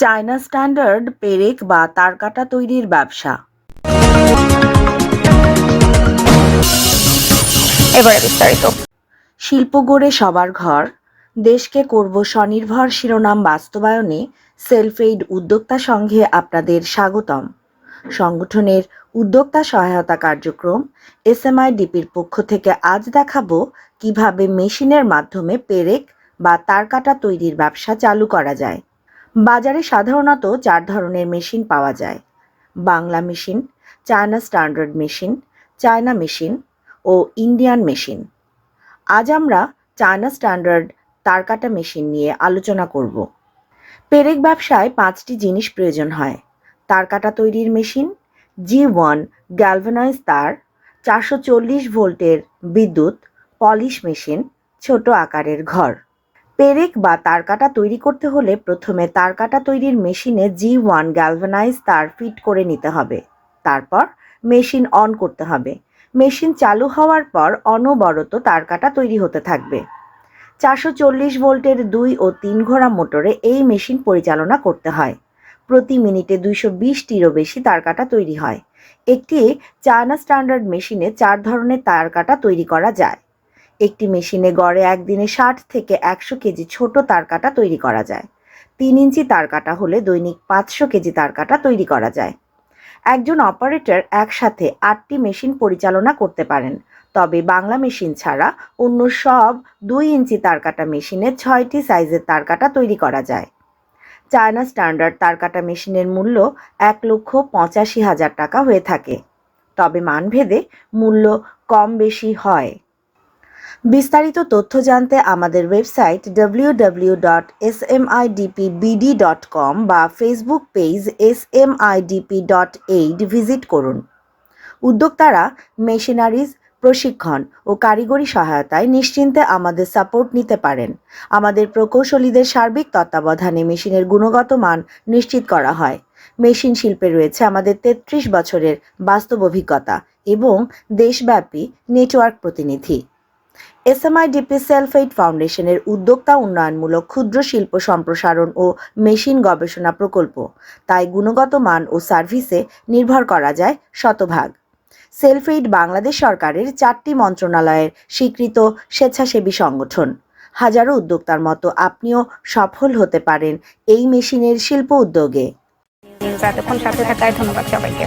China standard পেরেক বা তারকাটা তৈরির ব্যবসা। এবারে বিস্তারিত। শিল্প গড়ে সবার ঘর। দেশকে করব স্বনির্ভর শিরোনাম বাস্তবায়নে সেলফ এইড উদ্যোক্তা সংঘে আপনাদের স্বাগতম। সংগঠনের উদ্যোক্তা সহায়তা কার্যক্রম এসএমআইডিপির পক্ষ থেকে আজ দেখাবো কীভাবে মেশিনের মাধ্যমে পেরেক বা তারকাটা তৈরির ব্যবসা চালু করা যায়। বাজারে সাধারণত চার ধরনের মেশিন পাওয়া যায়। Bangla machine, China standard machine, China machine ও ইন্ডিয়ান মেশিন। আজ আমরা চায়না স্ট্যান্ডার্ড তারকাটা মেশিন নিয়ে আলোচনা করব। পেরেক ব্যবসায় পাঁচটি জিনিস প্রয়োজন হয়। তারকাটা তৈরির মেশিন, জি ওয়ান গ্যালভানাইজ তার, চারশো চল্লিশ ভোল্টের বিদ্যুৎ, পলিশ মেশিন, ছোট আকারের ঘর। পেরেক বা তারকাটা তৈরি করতে হলে প্রথমে তারকাটা তৈরির মেশিনে জি ওয়ান গ্যালভানাইজ তার ফিট করে নিতে হবে। তারপর মেশিন অন করতে হবে। মেশিন চালু হওয়ার পর অনবরত তারকাটা তৈরি হতে থাকবে। চারশো চল্লিশ ভোল্টের দুই ও তিন ঘোড়া মোটরে এই মেশিন পরিচালনা করতে হয়। প্রতি মিনিটে দুইশো বিশটিরও বেশি তারকাটা তৈরি হয়। একটি চায়না স্ট্যান্ডার্ড মেশিনে চার ধরনের তারকাটা তৈরি করা যায়। একটি মেশিনে গড়ে একদিনে ষাট থেকে একশো কেজি ছোট তারকাটা তৈরি করা যায়। তিন ইঞ্চি তারকাটা হলে দৈনিক পাঁচশো কেজি তারকাটা তৈরি করা যায়। একজন অপারেটর একসাথে আটটি মেশিন পরিচালনা করতে পারেন, তবে বাংলা মেশিন ছাড়া অন্য সব দুই ইঞ্চি তারকাটা মেশিনে ছয়টি সাইজের তারকাটা তৈরি করা যায়। চায়না স্ট্যান্ডার্ড তারকাটা মেশিনের মূল্য এক লক্ষ পঁচাশি হাজার টাকা হয়ে থাকে, তবে মানভেদে মূল্য কম বেশি হয়। বিস্তারিত তথ্য জানতে আমাদের website www.smidpbd.com dot dot com বা Facebook page S M dot aid visit করুন। উদ্যোক্তারা মেশিনারিজ প্রশিক্ষণ ও কারিগরি সহায়তায় নিশ্চিন্তে আমাদের সাপোর্ট নিতে পারেন। আমাদের প্রকৌশলীদের সার্বিক তত্ত্বাবধানে মেশিনের গুণগত মান নিশ্চিত করা হয়। মেশিন শিল্পে রয়েছে আমাদের তেত্রিশ বছরের বাস্তব অভিজ্ঞতা এবং দেশব্যাপী নেটওয়ার্ক প্রতিনিধি। এসএমআইডিপি সেলফ এইড ফাউন্ডেশনের উদ্যোক্তা উন্নয়নমূলক ক্ষুদ্র শিল্প সম্প্রসারণ ও মেশিন গবেষণা প্রকল্প। তাই গুণগত মান ও সার্ভিসে নির্ভর করা যায় শতভাগ। সেলফ এইড বাংলাদেশ সরকারের চারটি মন্ত্রণালয়ের স্বীকৃত স্বেচ্ছাসেবী সংগঠন। হাজারো উদ্যোক্তার মতো আপনিও সফল হতে পারেন এই মেশিনের শিল্প উদ্যোগে। সাথে থাকায় ধন্যবাদ সবাইকে।